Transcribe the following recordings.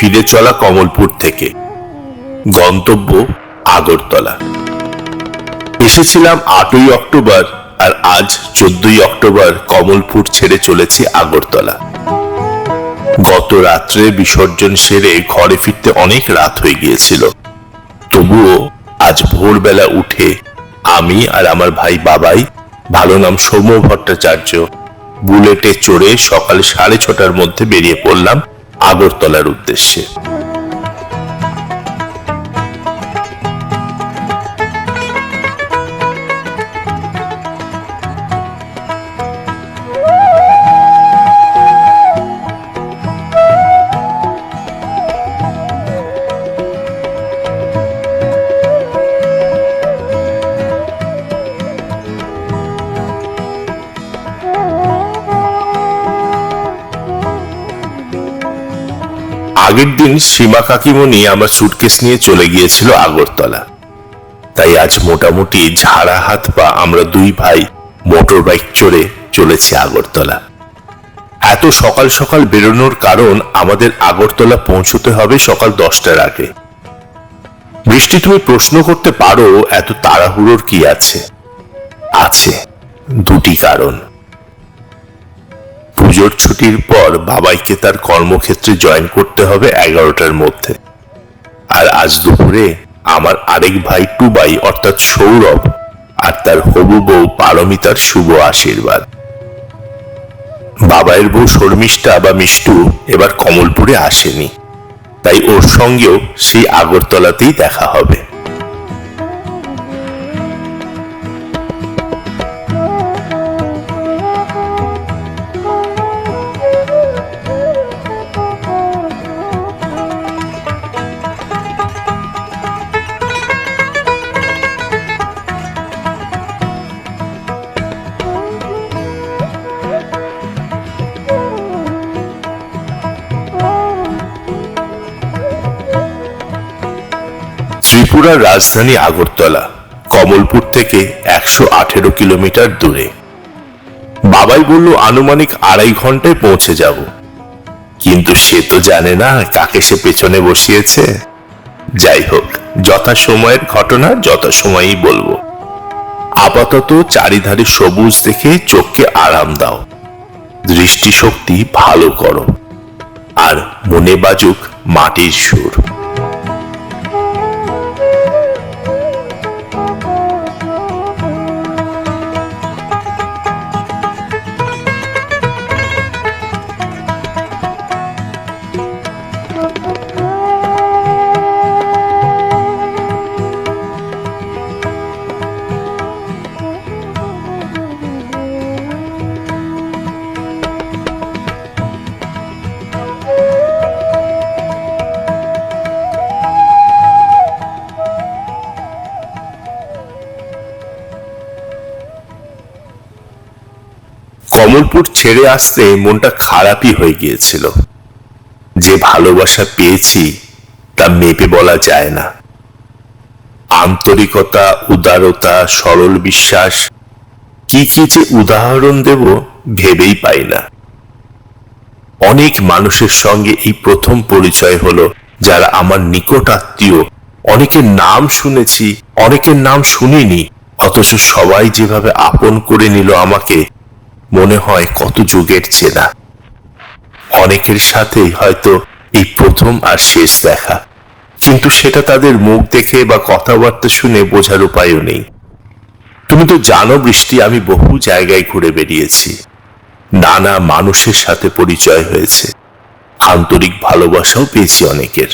ফিরে চলা কমলপুর থেকে। গন্তব্য আগরতলা। এসেছিলাম আটই অক্টোবর আর আজ চোদ্দই অক্টোবর কমলপুর ছেড়ে চলেছি আগরতলা। গত রাত্রে বিসর্জন সেরে ঘরে ফিরতে অনেক রাত হয়ে গিয়েছিল। তবুও আজ ভোরবেলা উঠে আমি আর আমার ভাই বাবাই, ভালো নাম সৌম্য ভট্টাচার্য, বুলেটে চড়ে সকাল সাড়ে ছটার মধ্যে বেরিয়ে পড়লাম আগরতলার উদ্দেশ্যে। দিন সীমা কাকিমণি আমার সুটকেস নিয়ে চলে গিয়েছিল আগরতলা। তাই আজ মোটামুটি ঝাড়া হাত পা আমরা দুই ভাই মোটর বাইক চড়ে চলেছি আগরতলা। এত সকাল সকাল বেরোনোর কারণ আমাদের আগরতলা পৌঁছতে হবে সকাল দশটার আগে। বৃষ্টি তুমি প্রশ্ন করতে পারো এত তাড়াহুড়োর কি আছে? আছে। দুটি কারণ। পুজোর ছুটির পর বাবাইকে তার কর্মক্ষেত্রে জয়েন করতে হবে এগারোটার মধ্যে। আর আজ দুপুরে আমার আরেক ভাই টুবাই, অর্থাৎ সৌরভ, আর তার হবু বউ পারমিতার শুভ আশীর্বাদ। বাবাইয়ের বউ শর্মিষ্ঠা বা মিষ্টু এবার কমলপুরে আসেনি। তাই ওর সঙ্গেও সেই আগরতলাতেই দেখা হবে। ত্রিপুরার রাজধানী আগরতলা, কমলপুর থেকে একশো আঠেরো কিলোমিটার দূরে। বাবাই বলল, আনুমানিক আড়াই ঘন্টায় পৌঁছে যাব। কিন্তু সে তো জানে না কাকে সে পেছনে বসিয়েছে। যাই হোক যথা সময়ের ঘটনা যথা সময়ই বলব। আপাতত চারিধারে সবুজ দেখে চোখকে আরাম দাও। দৃষ্টিশক্তি ভালো করো। আর মনে বাজুক মাটির সুর। ছেড়ে আসতে মনটা খারাপই হয়ে গিয়েছিল। যে ভালোবাসা পেয়েছি, তা মেপে বলা যায় না। আন্তরিকতা, উদারতা, সরল বিশ্বাস, কি কি যে উদাহরণ দেব ভেবেই পাই না। অনেক মানুষের সঙ্গে এই প্রথম পরিচয় হলো, যারা আমার নিকট আত্মীয়। অনেকের নাম শুনেছি, অনেকের নাম শুনিনি, অথচ সবাই যেভাবে আপন করে নিল আমাকে মনে হয় কত যুগের চেনা। অনেকের সাথেই হয়তো এই প্রথম আর শেষ দেখা। কিন্তু সেটা তাদের মুখ দেখে বা কথাবার্তা শুনে বোঝার উপায়ও নেই। তুমি তো জানো বৃষ্টি, আমি বহু জায়গায় ঘুরে বেরিয়েছি নানা মানুষের সাথে পরিচয় হয়েছে। আন্তরিক ভালোবাসাও পেয়েছি অনেকের।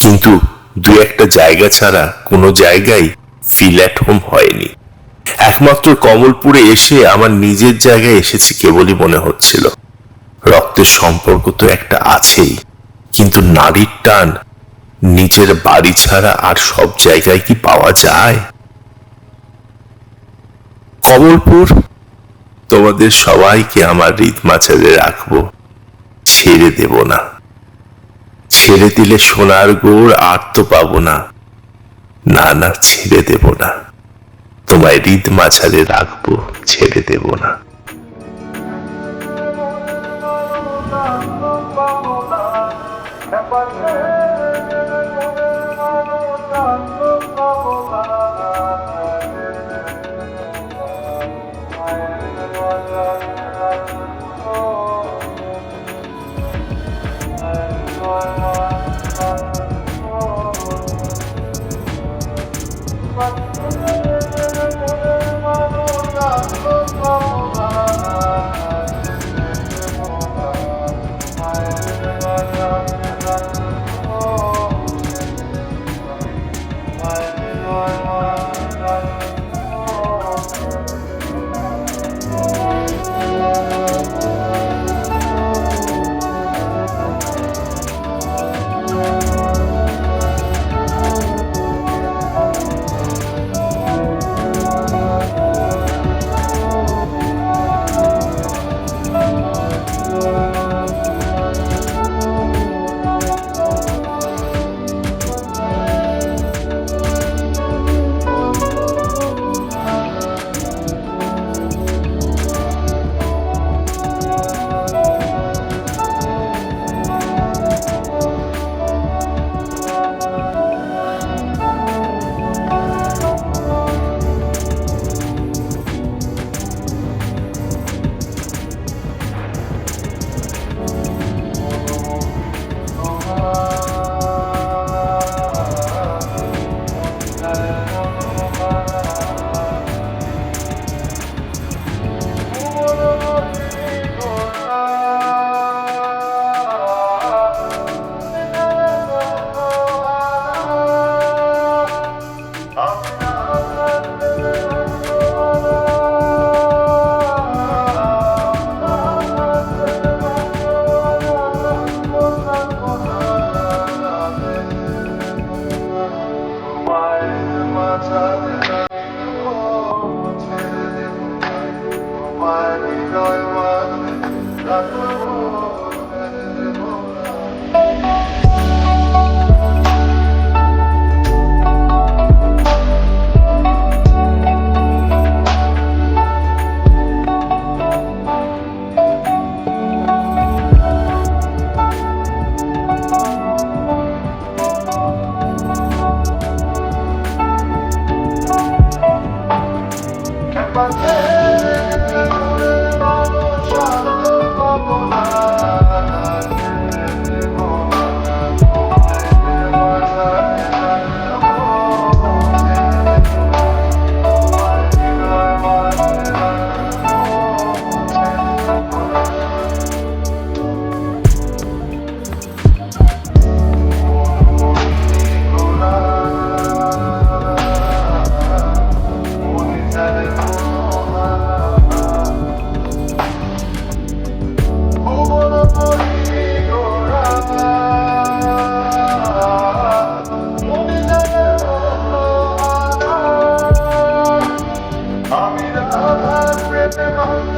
কিন্তু দু একটা জায়গা ছাড়া কোনো জায়গায় ফিল অ্যাট হোম হয়নি। একমাত্র কমলপুরে এসে আমার নিজের জায়গায় এসেছি কেবলই মনে হচ্ছিল। রক্তের সম্পর্ক তো একটা আছেই, কিন্তু নারীর টান, নিজের বাড়ি ছাড়া আর সব জায়গায় কি পাওয়া যায়? কমলপুর, তোমাদের সবাইকে আমার হৃদ মাচারে রাখব, ছেড়ে দেব না। ছেড়ে দিলে সোনার গোড় আর তো পাবো না না না, ছেড়ে দেব না। তোমায় হৃদ মাঝারে রাখব ছেড়ে দেব না। Amen. Bye.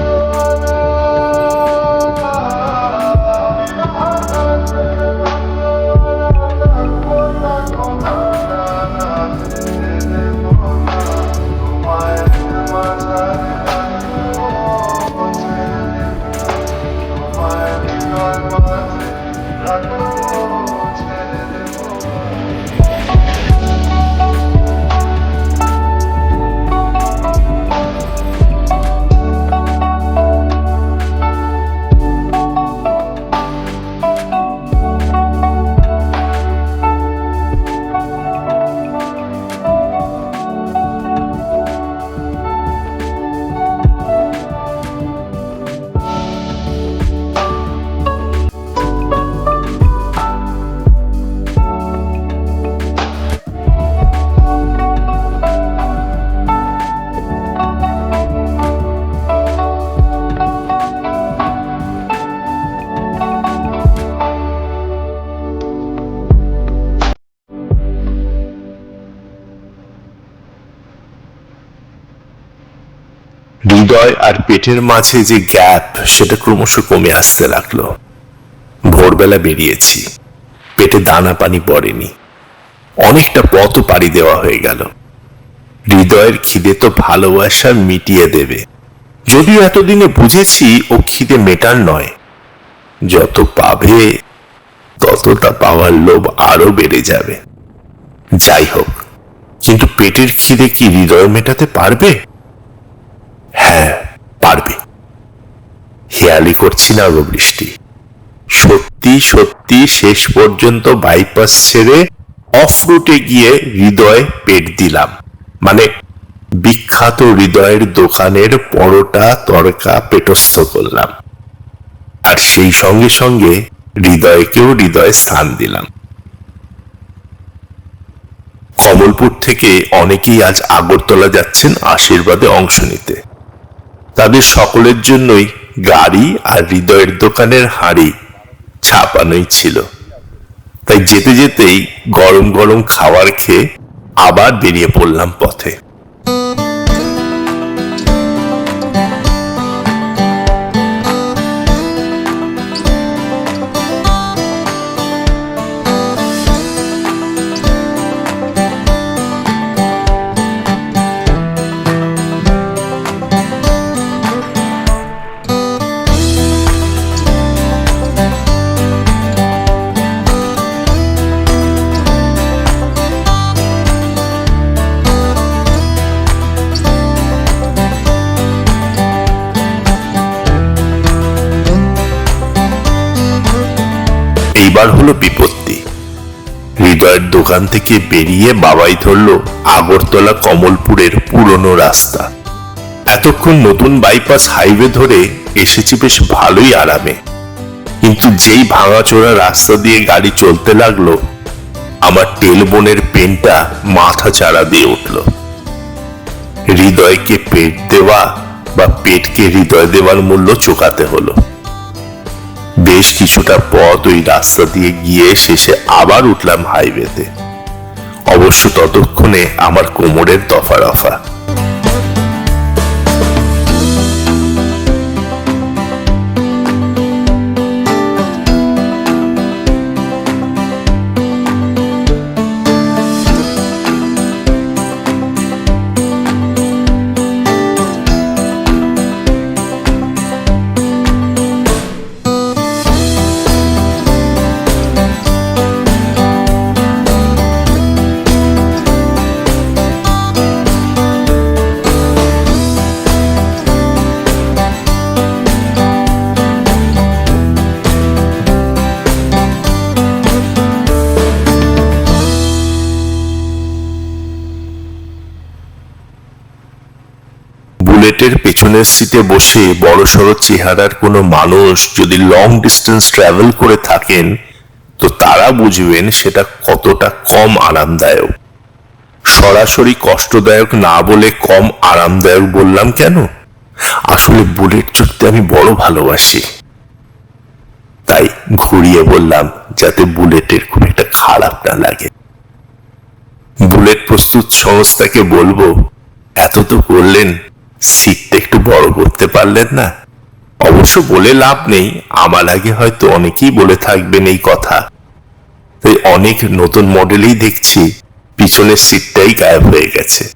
হৃদয় আর পেটের মাঝে যে গ্যাপ, সেটা ক্রমশ কমে আসতে লাগল। ভোরবেলা বেরিয়েছি। পেটে দানা পানি পড়েনি। অনেকটা পথ পাড়ি দেওয়া হয়ে গেল। হৃদয়ের খিদে তো ভালোবাসা মিটিয়ে দেবে। যদিও এতদিনে বুঝেছি ও খিদে মেটার নয়। যত পাবে, ততটা পাওয়ার লোভ আরও বেড়ে যাবে। যাই হোক, কিন্তু পেটের খিদে কি হৃদয় মেটাতে পারবে? হ্যাঁ পারবে। হেয়ালি করছি না গো বৃষ্টি। সত্যি সত্যি শেষ পর্যন্ত বাইপাস ছেড়ে অফ রুটে গিয়ে হৃদয় পেট দিলাম। মানে বিখ্যাত হৃদয়ের দোকানের পরোটা, তরকা, পেটস্থ করলাম। আর সেই সঙ্গে সঙ্গে হৃদয়কেও হৃদয় স্থান দিলাম। কমলপুর থেকে অনেকেই আজ আগরতলা যাচ্ছেন আশীর্বাদে অংশ নিতে। তাদের সকলের জন্যই গাড়ি আর হৃদয়ের দোকানের হাঁড়ি ছাপানোই ছিল। তাই যেতে যেতেই গরম গরম খাবার খেয়ে আবার বেরিয়ে পড়লাম পথে। এইবার হলো বিপত্তি। হৃদয়ের দোকান থেকে বেরিয়ে বাবাই ধরলো আগরতলা কমলপুরের পুরনো রাস্তা। এতক্ষণ নতুন বাইপাস হাইওয়ে ধরে এসেছি বেশ ভালোই আরামে। কিন্তু যেই ভাঙাচোরা রাস্তা দিয়ে গাড়ি চলতে লাগল, আমার টেলবোনের পেনটা মাথা চাড়া দিয়ে উঠল। হৃদয়কে পেট দেওয়া বা পেটকে হৃদয় দেওয়ার মূল্য চোকাতে হলো। বেশ কিছুটা পথ ওই রাস্তা দিয়ে গিয়ে শেষে আবার উঠলাম হাইওয়েতে অবশ্য ততক্ষণে আমার কোমরের দফা রফা পেছনের সিটে বসে বড়সড় চেহারার কোনো মানুষ যদি লং ডিস্টেন্স ট্রাভেল করে থাকেন, তো তারা বুঝবেন সেটা কতটা কম আরামদায়ক। সরাসরি কষ্টদায়ক না বলে কম আরামদায়ক বললাম কেন? আসলে বুলেট চড়তে আমি বড় ভালোবাসি। তাই ঘুরিয়ে বললাম যাতে বুলেটের খুব একটা খারাপ না লাগে। বুলেট প্রস্তুত সংস্থাকে বলব, এত তো করলেন। সিটটা একটু বড় করতে পারলেন না। অবশ্য বলে লাভ নেই, আমার আগে হয়তো অনেকেই বলে থাকবেন এই কথা। তাই অনেক নতুন মডেলেই দেখছি, পিছনের সিটটাই গায়েব হয়ে গেছে।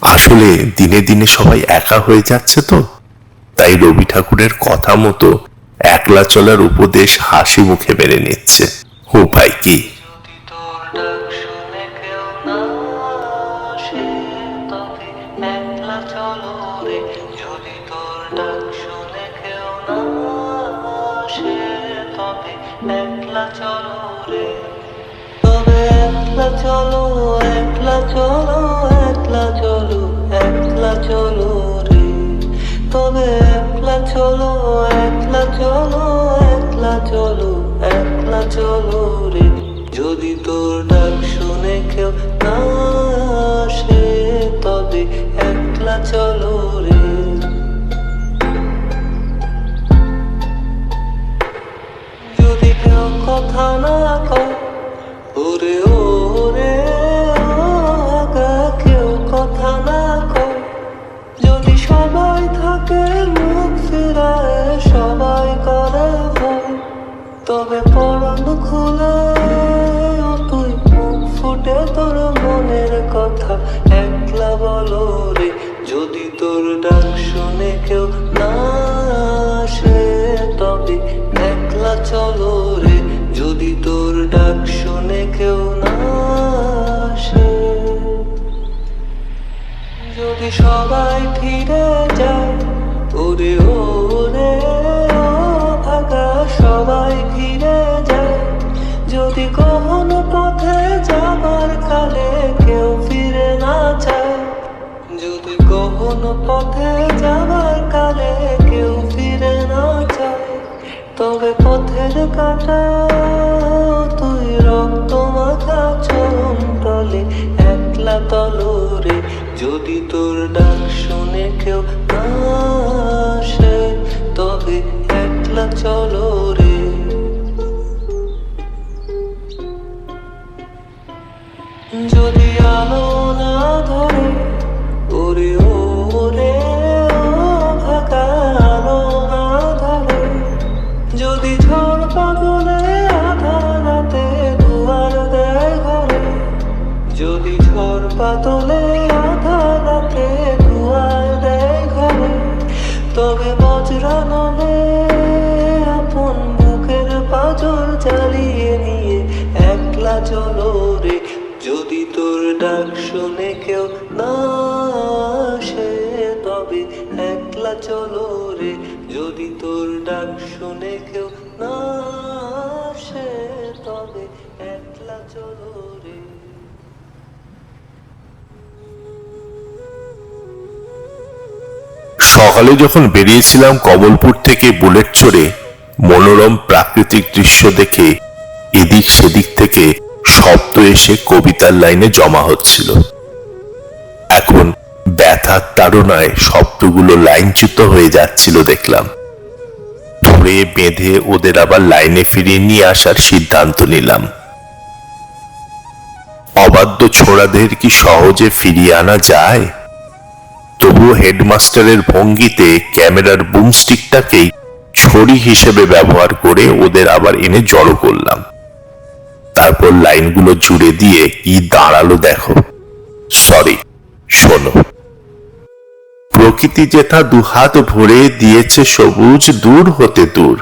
আসলে দিনে দিনে সবাই একা হয়ে যাচ্ছে তো। তাই রবি ঠাকুরের কথা মতো একলা চলার উপদেশ হাসি মুখে মেনে নিচ্ছে। উপায় কি? একলা চলো রে। তবে একলা চলো একলা চলো, একলা একলা রে। তবে একলা চলো একলা চলো একলা চলো, একলা যদি তোর ডাক শুনে কেউ না আসে, তবে একলা চলো রে। কথা না ওরে ওরে কেউ কথা না কয় যদি সবাই থাকে, মুখ ফিরায় সবাই করে ভয়। তবে পরন খুলে যদি সবাই ফিরে যায় ওরে ওরে ভাগা সবাই ফিরে যায় যদি কখনো পথে যাবার কালে কেউ ফিরে না চায়। যদি কখনো পথে যাবার কালে কেউ ফিরে না চায়, তবে পথের কাটা ডাক শুনে কেউ না তবে একলা চলো রে। যদি তোর ডাক শুনে কেউ না তবে একলা চলো রে। সকালে যখন বেরিয়েছিলাম কমলপুর থেকে বুলেট চড়ে, মনোরম প্রাকৃতিক দৃশ্য দেখে, এদিক সেদিক থেকে শব্দ এসে কবিতার লাইনে জমা হচ্ছিল। এখন ব্যথার তাড়নায় শব্দগুলো লাইনচ্যুত হয়ে যাচ্ছিল দেখলাম। ধরে বেঁধে ওদের আবার লাইনে ফিরিয়ে নিয়ে আসার সিদ্ধান্ত নিলাম। অবাধ্য ছোড়াদের কি সহজে ফিরিয়ে আনা যায়? তবুও হেডমাস্টারের ভঙ্গিতে ক্যামেরার বুমস্টিকটাকেই ছড়ি হিসেবে ব্যবহার করে ওদের আবার এনে জড়ো করলাম। তারপর লাইনগুলো জুড়ে দিয়ে কি দাঁড়াল দেখো। সরি শোনো। প্রকৃতি যেথা দুহাত ভরে দিয়েছে সবুজ দূর হতে দূর।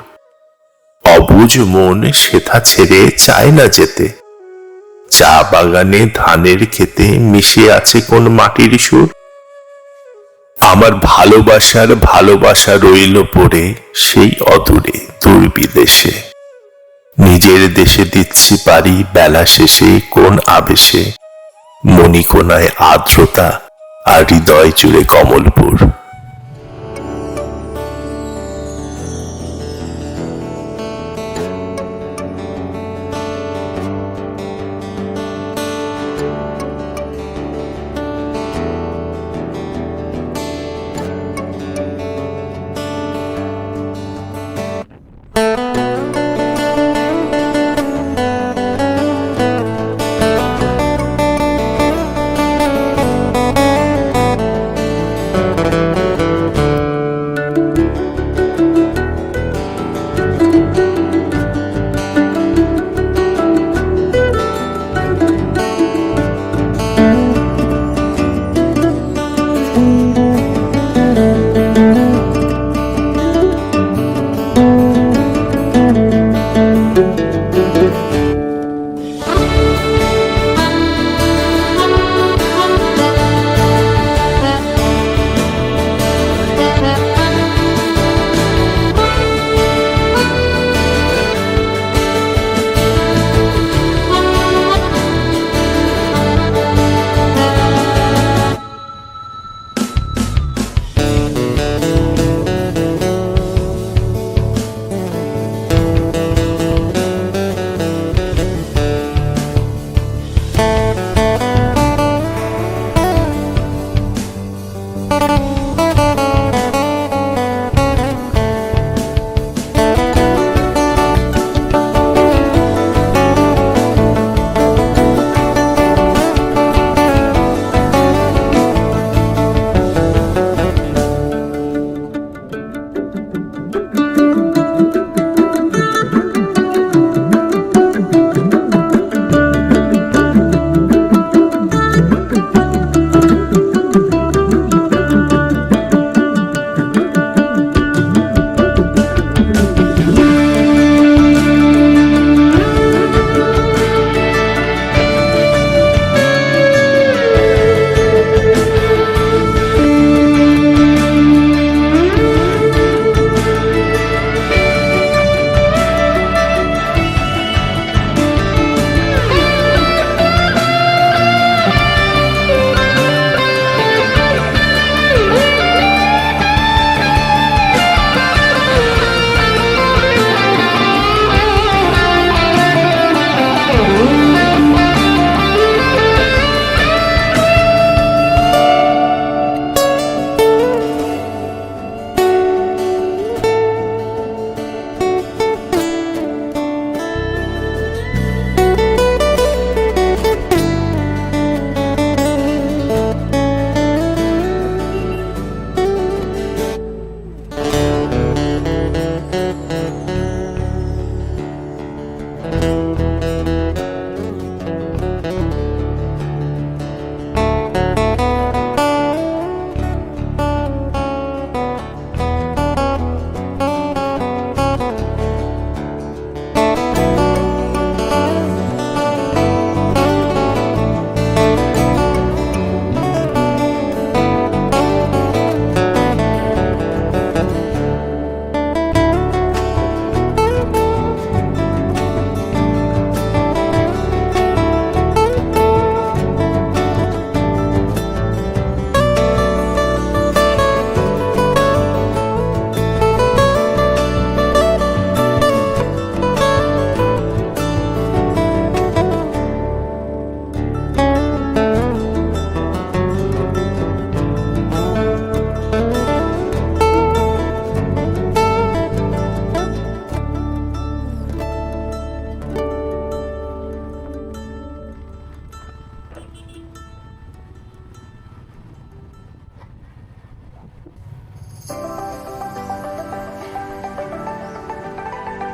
অবুজ মন সেথা ছেড়ে চায় না যেতে। চা বাগানে ধানের খেতে মিশে আছে কোন মাটির সুর। আমার ভালোবাসার ভালোবাসা রইল পড়ে সেই অদূরে দূর বিদেশে নিজের দেশে দিচ্ছি পারি বেলা শেষে কোন আবেশে? মণিকোনায় আর্দ্রতা আর হৃদয় জুড়ে কমলপুর।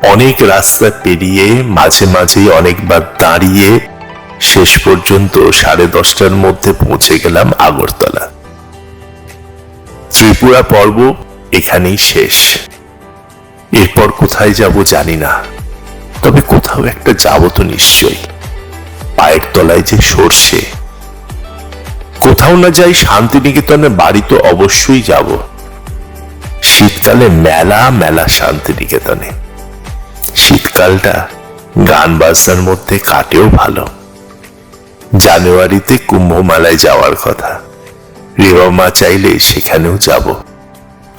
অনেক রাস্তা পেরিয়ে, মাঝে মাঝে অনেকবার দাঁড়িয়ে শেষ পর্যন্ত সাড়ে দশটার মধ্যে পৌঁছে গেলাম আগরতলা। ত্রিপুরা পর্ব এখানেই শেষ। এরপর কোথায় যাব জানি না, তবে কোথাও একটা যাব তো নিশ্চয়ই। পায়ের তলায় যে সর্ষে। কোথাও না যাই শান্তিনিকেতনে বাড়ি তো অবশ্যই যাব। শীতকালে মেলা মেলা শান্তিনিকেতনে। শীতকালটা গান বাজনার মধ্যে কাটেও ভালো। জানুয়ারিতে কুম্ভ মেলায় যাওয়ার কথা। রেবা মা চাইলে সেখানেও যাব।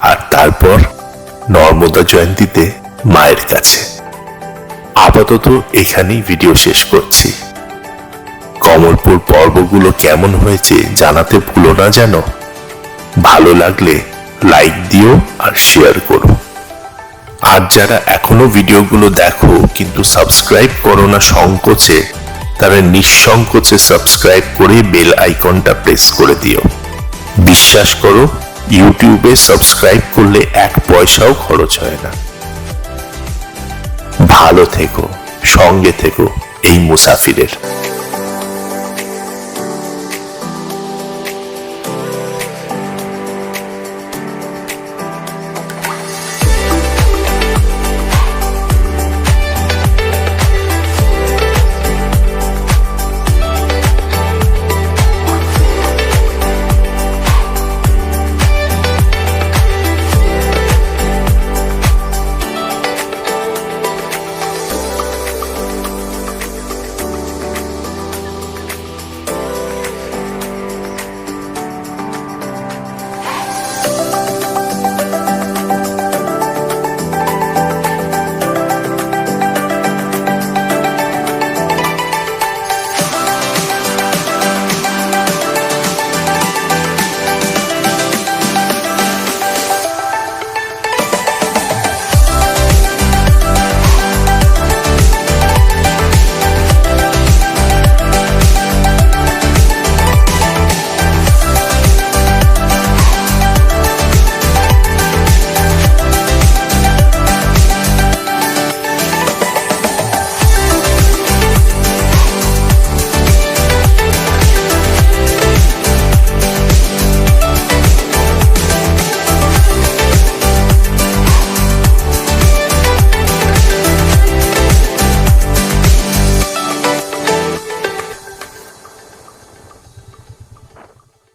আর তারপর নর্মদা জয়ন্তীতে মায়ের কাছে। আপাতত এখানেই ভিডিও শেষ করছি। কমলপুর পর্বগুলো কেমন হয়েছে জানাতে ভুলো না যেন। ভালো লাগলে লাইক দিও আর শেয়ার করো। আর যারা এখনও ভিডিওগুলো দেখো, কিন্তু সাবস্ক্রাইব করো না সংকোচে, তারা নিঃসংকোচে সাবস্ক্রাইব করে বেল আইকনটা প্রেস করে দিও। বিশ্বাস করো, ইউটিউবে সাবস্ক্রাইব করলে এক পয়সাও খরচ হয় না। ভালো থেকো, সঙ্গে থেকো এই মুসাফিরের।